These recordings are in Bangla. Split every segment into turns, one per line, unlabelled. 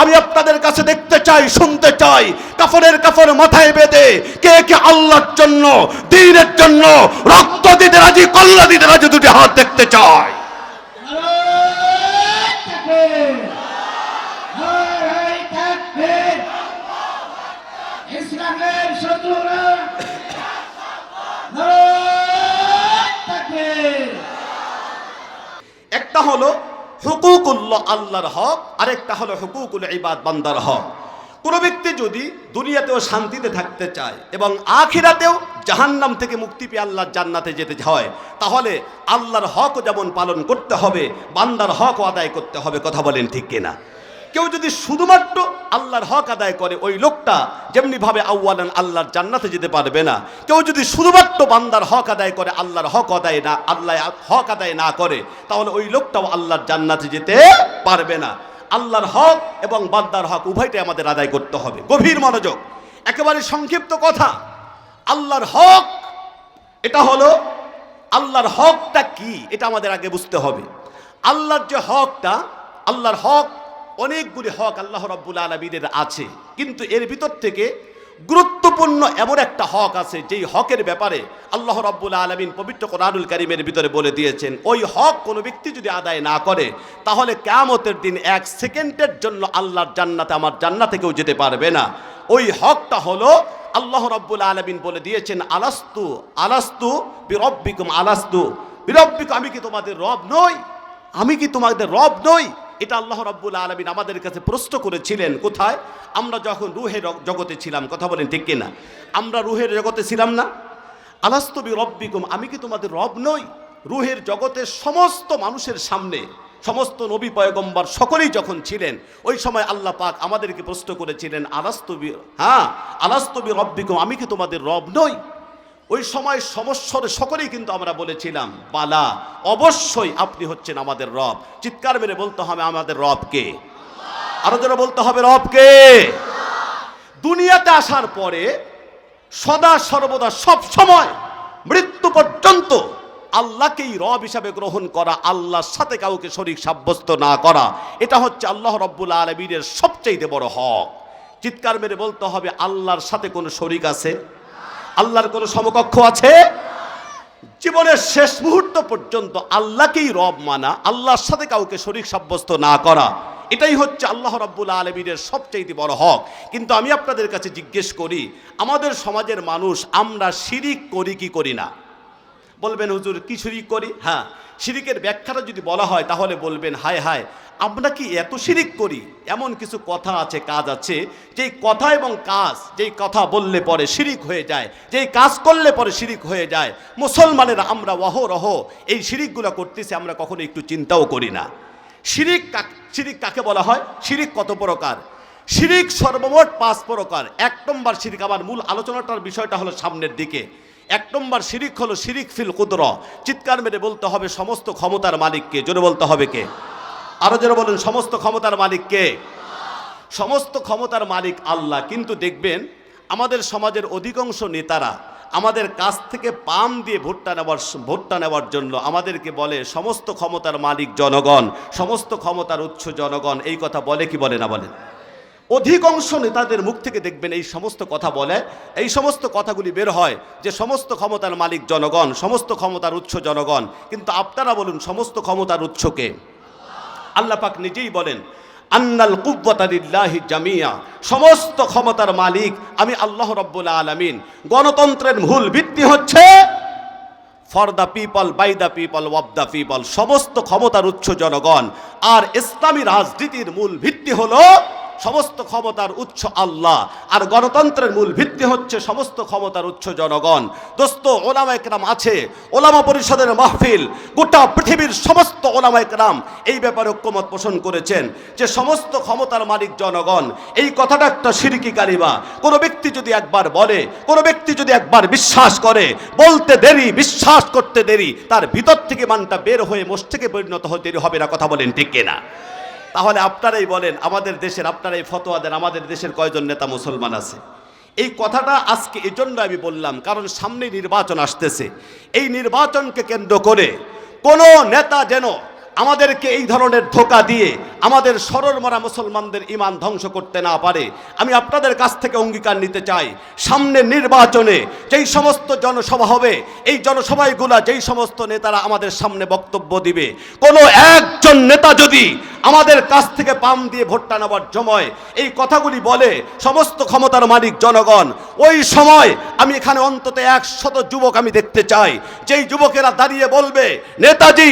আমি আপনাদের কাছে দেখতে চাই শুনতে চাই। কাফনের কাফর মাথায় বেঁধে কে কে আল্লাহর জন্য দিনের জন্য রক্ত দিতে রাজি কল্লা দিতে রাজি দুটি হাত দেখতে চাই। একটা হলো হুকুকুল্লাহ আল্লাহর হক, আরেকটা হলো হুকুকুল ইবাদ, বান্দার হক। কোনো ব্যক্তি যদি দুনিয়াতেও শান্তিতে থাকতে চায় এবং আখিরাতেও জাহান্নাম থেকে মুক্তি পেয়ে আল্লাহর জান্নাতে যেতে হয়, তাহলে আল্লাহর হকও যেমন পালন করতে হবে, বান্দার হক আদায় করতে হবে, কথা বলেন ঠিক কিনা? কেউ যদি শুধুমাত্র আল্লাহর হক আদায় করে, ওই লোকটা যেমনিভাবে আউ্বালান আল্লাহর জান্নাতে যেতে পারবে না, কেউ যদি শুধুমাত্র বান্দার হক আদায় করে, আল্লাহর হক আদায় না, আল্লাহ হক আদায় না করে, তাহলে ওই লোকটাও আল্লাহর জান্নাতে যেতে পারবে না। আল্লাহর হক এবং বান্দার হক উভয়টাই আমাদের আদায় করতে হবে। গভীর মনোযোগ। একেবারে সংক্ষিপ্ত কথা। আল্লাহর হক, এটা হলো আল্লাহর হকটা কি? এটা আমাদের আগে বুঝতে হবে। আল্লাহর যে হকটা, আল্লাহর হক অনেকগুলি হক আল্লাহ রব্বুল আলমীদের আছে। কিন্তু এর ভিতর থেকে গুরুত্বপূর্ণ এমন একটা হক আছে, যেই হকের ব্যাপারে আল্লাহ রব্বুল আলমিন পবিত্র কোরআনুল করিমের ভিতরে বলে দিয়েছেন, ওই হক কোনো ব্যক্তি যদি আদায় না করে, তাহলে কেয়ামতের দিন এক সেকেন্ডের জন্য আল্লাহর জান্নাতে, আমার জান্নাতে কেউ যেতে পারবে না। ওই হকটা হলো আল্লাহ রব্বুল আলমিন বলে দিয়েছেন, আলাস্তু আলাস্তু বিরব্বিকুম আলাস্তু। বিরব্বিকুম আমি কি তোমাদের রব নই? আমি কি তোমাদের রব নই? এটা আল্লাহ রব্বুল আলমিন আমাদের কাছে প্রশ্ন করেছিলেন, কোথায়? আমরা যখন রুহের জগতে ছিলাম, কথা বলেন ঠিক কিনা? আমরা রুহের জগতে ছিলাম না? আলাস্তবি রব্বিকুম আমি কি তোমাদের রব নই? রুহের জগতের সমস্ত মানুষের সামনে, সমস্ত নবী পয়গম্বর সকলেই যখন ছিলেন, ওই সময় আল্লাহ পাক আমাদেরকে প্রশ্ন করেছিলেন আলাস্তবি হ্যাঁ আলাস্তবি রব্বিকুম আমি কি তোমাদের রব নই? ওই সময় সমস্যার সকলেই কিন্তু আমরা বলেছিলাম, বালা, অবশ্যই আপনি হচ্ছেন আমাদের রব। চিৎকার মেরে বলতে হবে আমাদের রবকে। আরও যেন বলতে হবে রবকে। দুনিয়াতে আসার পরে সদা সর্বদা সব সময় মৃত্যু পর্যন্ত আল্লাহকেই রব হিসাবে গ্রহণ করা, আল্লাহর সাথে কাউকে শরীক সাব্যস্ত না করা, এটা হচ্ছে আল্লাহ রব্বুল আলমীর সবচাইতে বড় হক। চিৎকার মেরে বলতে হবে আল্লাহর সাথে কোনো শরিক আছে? আল্লাহর কোনো সমকক্ষ আছে? জীবনের শেষ মুহূর্ত পর্যন্ত আল্লাহকেই রব মানা, আল্লাহর সাথে কাউকে শরীর সাব্যস্ত না করা। এটাই হচ্ছে আল্লাহ রব্বুল আলমীর সবচেয়ে বড় হক। কিন্তু আমি আপনাদের কাছে জিজ্ঞেস করি, আমাদের সমাজের মানুষ আমরা শিরিক করি কি করি না? বলবেন, হুজুর, কি শিরিক করি? হ্যাঁ শিরিকের ব্যাখ্যাটা যদি বলা হয়, তাহলে বলবেন, হায় হায়, আমরা কি এত শিরিক করি? এমন কিছু কথা আছে, কাজ আছে, যেই কথা এবং কাজ, যেই কথা বললে পরে শিরিক হয়ে যায়, যেই কাজ করলে পরে শিরিক হয়ে যায়, মুসলমানেরা আমরা ওয়াহরহ এই শিরিকগুলো করতেছি, আমরা কখনো একটু চিন্তাও করি না। শিরিক কাক- শিরিক কাকে বলা হয়? শিরিক কত প্রকার? শিরিক সর্বমোট পাঁচ প্রকার। এক নম্বর শিরিক, আমার মূল আলোচনাটার বিষয়টা হলো সামনের দিকে। এক নম্বর শিরিক হলো শিরিক ফিল কুদর। চিৎকার মেরে বলতে হবে সমস্ত ক্ষমতার মালিককে। জোরে বলতে হবে কে? আরও জোরে বলেন, সমস্ত ক্ষমতার মালিককে সমস্ত ক্ষমতার মালিক আল্লাহ। কিন্তু দেখবেন, আমাদের সমাজের অধিকাংশ নেতারা আমাদের কাছ থেকে পাম দিয়ে ভোটটা নেওয়ার ভোটটা নেওয়ার জন্য আমাদেরকে বলে, সমস্ত ক্ষমতার মালিক জনগণ, সমস্ত ক্ষমতার উৎস জনগণ। এই কথা বলে কি বলে না বলে? অধিকাংশ নেতাদের মুখ থেকে দেখবেন এই সমস্ত কথা বলে, এই সমস্ত কথাগুলি বের হয় যে সমস্ত ক্ষমতার মালিক জনগণ, সমস্ত ক্ষমতার উৎস জনগণ। কিন্তু আপনারা বলুন, সমস্ত ক্ষমতার উৎসকে আল্লাহ পাক নিজেই বলেন, আন্নাল কুব্বতালিল্লাহি জামিয়া। সমস্ত ক্ষমতার মালিক আমি আল্লাহ রব্বুল আলামিন। গণতন্ত্রের মূল ভিত্তি হচ্ছে for the people, by the people of the people. সমস্ত ক্ষমতার উৎস জনগণ। আর ইসলামী রাজনীতির মূল ভিত্তি হলো সমস্ত ক্ষমতার উৎস আল্লাহ। আর গণতন্ত্রের মূল ভিত্তি হচ্ছে সমস্ত ক্ষমতার উৎস জনগণ। দোস্ত, ওলামা একরাম আছে, ওলামা পরিষদের মাহফিল, গোটা পৃথিবীর সমস্ত ওলামা একরাম এই ব্যাপারে ঐক্যমত পোষণ করেছেন যে সমস্ত ক্ষমতার মালিক জনগণ, এই কথাটা একটা সিরিকি কালিমা। কোনো ব্যক্তি যদি একবার বলে, কোনো ব্যক্তি যদি একবার বিশ্বাস করে, বলতে দেরি, বিশ্বাস করতে দেরি, তার ভিতর থেকে মানটা বের হয়ে মোষ থেকে পরিণত হতে দেরি হবে না, কথা বলেন ঠিক কিনা? তাহলে আপনারাই বলেন, আমাদের দেশের, আপনারাই ফতোয়া দেন, আমাদের দেশের কয়জন নেতা মুসলমান আছে? এই কথাটা আজকে এই জন্য আমি বললাম, কারণ সামনে নির্বাচন আসতেছে। এই নির্বাচনকে কেন্দ্র করে কোনো নেতা যেন আমাদেরকে এই ধরনের ধোকা দিয়ে আমাদের সরল মরা মুসলমানদের ইমান ধ্বংস করতে না পারে, আমি আপনাদের কাছ থেকে অঙ্গীকার নিতে চাই। সামনে নির্বাচনে যেই সমস্ত জনসভা হবে, এই জনসভাগুলা যেই সমস্ত নেতারা আমাদের সামনে বক্তব্য দিবে, কোনো একজন নেতা যদি আমাদের কাছ থেকে পাম দিয়ে ভোটটা নেওয়ার সময় এই কথাগুলি বলে, সমস্ত ক্ষমতার মালিক জনগণ, ওই সময় আমি এখানে অন্তত একশত যুবক আমি দেখতে চাই। যেই যুবকেরা দাঁড়িয়ে বলবে, নেতাজি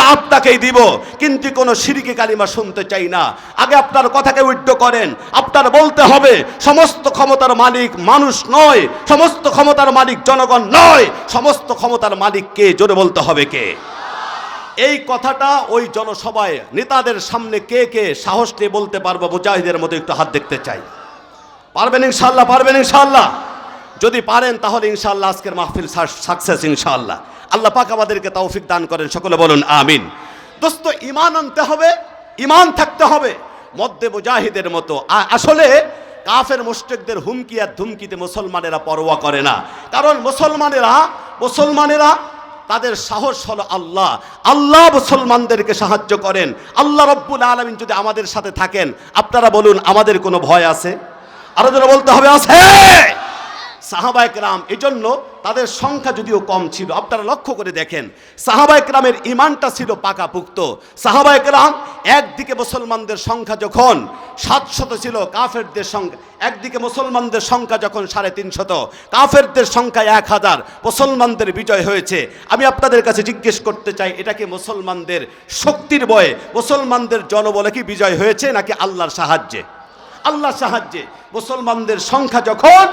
ভোটটা আপনাকেই দিব। কিন্তু কোনো সিরিকে কালিমা শুনতে চাই না। আগে আপনার কথাকে উইড্য করেন। আপনার বলতে হবে, সমস্ত ক্ষমতার মালিক মানুষ নয়, সমস্ত ক্ষমতার মালিক জনগণ নয়, সমস্ত ক্ষমতার মালিক কে? জোরে বলতে হবে কে? এই কথাটা ওই জনসভায় নেতাদের সামনে কে কে সাহস নিয়ে বলতে পারব মুজাহিদের মতো একটু হাত দেখতে চাই। পারবেন ইনশাল্লাহ পারবেন ইনশাল্লাহ যদি পারেন তাহলে ইনশাল্লাহ আজকের মাহফিল সাকসেস ইনশাল্লাহ আল্লাহ পাক আমাদেরকে তৌফিক দান করেন। সকলে বলুন, আমিন। দোস্ত ইমান আনতে হবে ইমান থাকতে হবে। মধ্যে মুজাহিদের মতো। আসলে কাফের মুশরিকদের হুমকি আর ধুমকিতে মুসলমানেরা পরোয়া করে না। কারণ মুসলমানেরা মুসলমানেরা তাদের সাহস হলো আল্লাহ। আল্লাহ মুসলমানদেরকে সাহায্য করেন। আল্লাহ রব্বুল আলমিন যদি আমাদের সাথে থাকেন, আপনারা বলুন, আমাদের কোনো ভয় আছে? আরও যেন বলতে হবে, আছে! সাহাবায়ক রাম এজন্য তাদের সংখ্যা যদিও কম ছিল। আপনারা লক্ষ্য করে দেখেন সাহাবায়ক রামের ইমানটা ছিল পাকাপুক্ত। সাহাবায়ক রাম একদিকে মুসলমানদের সংখ্যা যখন সাতশত ছিল, কাফেরদের সংখ্যা, একদিকে মুসলমানদের সংখ্যা যখন সাড়ে তিনশত, কাফেরদের সংখ্যা এক হাজার, মুসলমানদের বিজয় হয়েছে। আমি আপনাদের কাছে জিজ্ঞেস করতে চাই, এটা কি মুসলমানদের শক্তির বয়ে, মুসলমানদের জনবলে কি বিজয় হয়েছে নাকি আল্লাহর সাহায্যে? আল্লাহ সাহায্যে। মুসলমানদের সংখ্যা যখন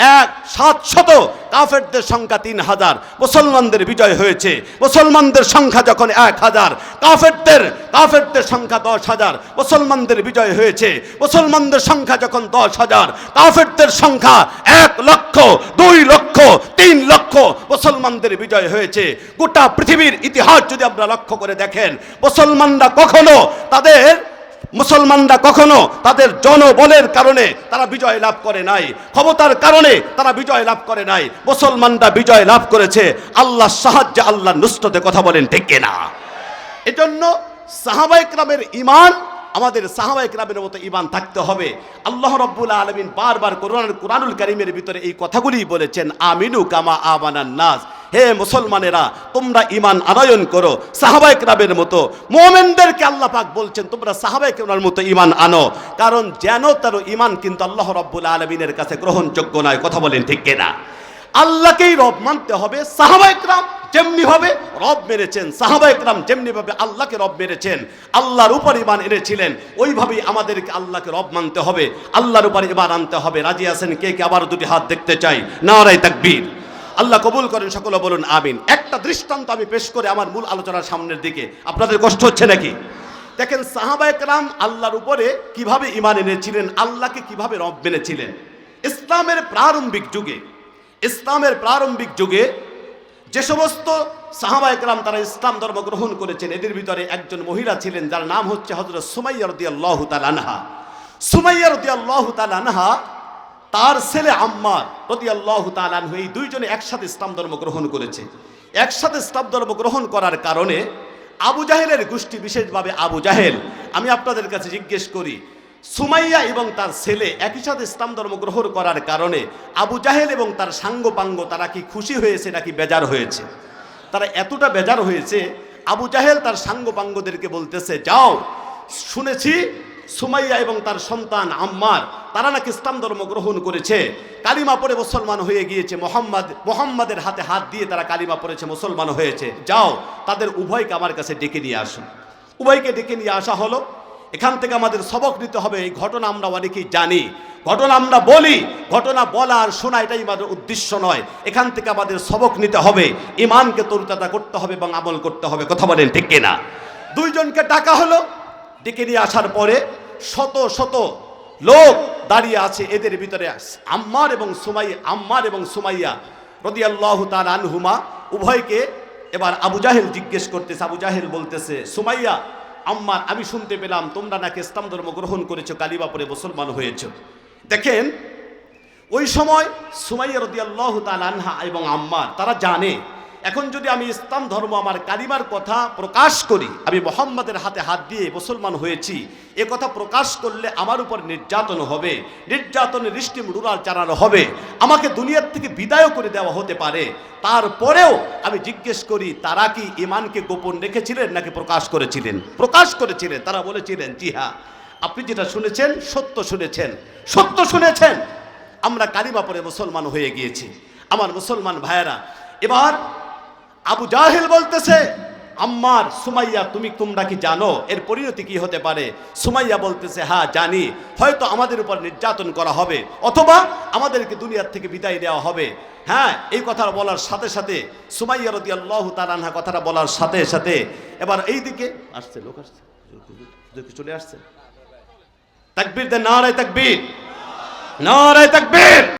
এক সাতশত। কাফেরদের সংখ্যা তিন হাজার। মুসলমানদের বিজয় হয়েছে। মুসলমানদের সংখ্যা যখন এক হাজার, কাফেরদের কাফেরদের সংখ্যা দশ হাজার। মুসলমানদের বিজয় হয়েছে। মুসলমানদের সংখ্যা যখন দশ হাজার, কাফেরদের সংখ্যা এক লক্ষ, দুই লক্ষ, তিন লক্ষ। মুসলমানদের বিজয় হয়েছে। গোটা পৃথিবীর ইতিহাস যদি আপনারা লক্ষ্য করে দেখেন, মুসলমানরা কখনো তাদের মুসলমানরা কখনো তাদের জনবলের কারণে তারা বিজয় লাভ করে নাই, ক্ষমতার কারণে তারা বিজয় লাভ করে নাই, মুসলমানরা বিজয় লাভ করেছে। আল্লাহ সাহায্যে আল্লাহ নুস্ততে কথা বলেন, ঠিক না এজন্য সাহাবাইকরামের ইমান আমাদের সাহাবাইকরামের মতো ইমান থাকতে হবে। আল্লাহ রব্বুল আলমিন বারবার কোরআন কোরআনুল করিমের ভিতরে এই কথাগুলি বলেছেন, আমিনু কামা আমানান নাস। হে মুসলমানেরা, তোমরা ইমান আনয়ন করো। সাহাবাইক রাবের মতো মোমেনদেরকে আল্লাহ পাক বলছেন, তোমরা সাহাবাইক রাবের মতো ইমান আনো। কারণ যেন তার ইমান কিন্তু আল্লাহ রব্বুল আলমিনের কাছে গ্রহণযোগ্য নয়। কথা বলেন ঠিক কিনা? আল্লাহকেই রব মানতে হবে সাহাবাইকরাম যেমনি ভাবে রব মেরেছেন সাহাবাইকরাম যেমনি ভাবে আল্লাহকে রব মেরেছেন, আল্লাহর উপর ইমান এনেছিলেন, ওইভাবেই আমাদেরকে আল্লাহকে রব মানতে হবে, আল্লাহর উপর ইমান আনতে হবে। রাজি আছেন কে কে? আবার দুটি হাত দেখতে চাই। নারাই তাকবীর। আল্লাহ কবুল করেন, সকলে বলুন আমিন। একটা দৃষ্টান্ত আমি পেশ করে আমার মূল আলোচনার সামনের দিকে। আপনাদের কষ্ট হচ্ছে নাকি? দেখেন সাহাবায়করাম আল্লাহর উপরে কীভাবে ইমান এনেছিলেন, আল্লাহকে কীভাবে রব মেনেছিলেন? ইসলামের প্রারম্ভিক যুগে, ইসলামের প্রারম্ভিক যুগে যে সমস্ত সাহাবায়করাম তারা ইসলাম ধর্ম গ্রহণ করেছেন, এদের ভিতরে একজন মহিলা ছিলেন, যার নাম হচ্ছে হজরত সুমাইয়া রদিয়াল্লাহ তালানহা সুমাইয়া রদিয়াল্লাহ তালানহা তার ছেলে আম্মার প্রতি আল্লাহ তালানহু এই দুইজনে একসাথে ইসলাম ধর্ম গ্রহণ করেছে। একসাথে ইসলাম ধর্ম গ্রহণ করার কারণে আবু জাহেলের গোষ্ঠী বিশেষভাবে আবু জাহেল, আমি আপনাদের কাছে জিজ্ঞেস করি, সুমাইয়া এবং তার ছেলে একই সাথে ইসলাম ধর্ম গ্রহণ করার কারণে আবু জাহেল এবং তার সাঙ্গপাঙ্গ তারা কি খুশি হয়েছে নাকি বেজার হয়েছে? তারা এতটা বেজার হয়েছে, আবু জাহেল তার সাঙ্গপাঙ্গদেরকে বলতেছে, যাও, শুনেছি সুমাইয়া এবং তার সন্তান আম্মার, তারা নাকি ইসলাম ধর্ম গ্রহণ করেছে। কালিমা পড়ে মুসলমান হয়ে গিয়েছে। মোহাম্মদ, মোহাম্মদের হাতে হাত দিয়ে তারা কালিমা পড়েছে, মুসলমান হয়েছে। যাও, তাদের উভয়কে আমার কাছে ডেকে নিয়ে আসুন। উভয়কে ডেকে নিয়ে আসা হলো। এখান থেকে আমাদের সবক নিতে হবে। এই ঘটনা আমরা অনেকেই জানি। ঘটনা আমরা বলি। ঘটনা বলা আর শোনা এটাই আমাদের উদ্দেশ্য নয়। এখান থেকে আমাদের সবক নিতে হবে। ইমানকে তরুতাজা করতে হবে এবং আমল করতে হবে। কথা বলেন ঠিক কিনা? দুইজনকে ডাকা হলো। ডেকে নিয়ে আসার পরে শত শত লোক দাঁড়িয়ে আছে এদের ভিতরে। আম্মার এবং সুমাই আম্মার এবং সুমাইয়া রদিয়াল্লাহ তার আনহুমা উভয়কে এবার আবু জাহেল জিজ্ঞেস করতেছে। আবু জাহেল বলতেছে, সুমাইয়া, আম্মার, আমি শুনতে পেলাম তোমরা নাকি ইসলাম ধর্ম গ্রহণ করেছ কালিবা পরে মুসলমান হয়েছ। দেখেন, ওই সময় সুমাইয়া রদিয়াল্লাহ তাল আনহা এবং আম্মার, তারা জানে এখন যদি আমি ইসলাম ধর্ম আমার কালিমার কথা প্রকাশ করি, আমি মোহাম্মদের হাতে হাত দিয়ে মুসলমান হয়েছি, এ কথা প্রকাশ করলে আমার উপর নির্যাতন হবে, নির্যাতনের দৃষ্টি রুরাল চালানো হবে, আমাকে দুনিয়ার থেকে বিদায় করে দেওয়া হতে পারে। তারপরেও আমি জিজ্ঞেস করি, তারা কি ইমানকে গোপন রেখেছিলেন নাকি প্রকাশ করেছিলেন? প্রকাশ করেছিলেন, তারা বলেছিলেন, জি হ্যাঁ। আপনি যেটা শুনেছেন, সত্য শুনেছেন সত্য শুনেছেন। আমরা কালিমা পরে মুসলমান হয়ে গিয়েছি। আমার মুসলমান ভাইয়েরা, এবার আবু জাহেল বলতেছে, আম্মার সুমাইয়া, তুমি তোমরা কি জানো? এর পরিণতি কি হতে পারে? সুমাইয়া বলতেছে হ্যাঁ জানি। হয়তো আমাদের উপর নির্যাতন করা হবে, অথবা আমাদেরকে দুনিয়ার থেকে বিদায় দেওয়া হবে। হ্যাঁ এই কথা বলার সাথে সাথে সুমাইয়া রদি আল্লাহ তালানহা কথাটা বলার সাথে সাথে এবার এই দিকে আসছে, লোক আসছে চলে আসছে? তাকবীর দেন, নারায় তাকবীর। নারায় তাকবীর।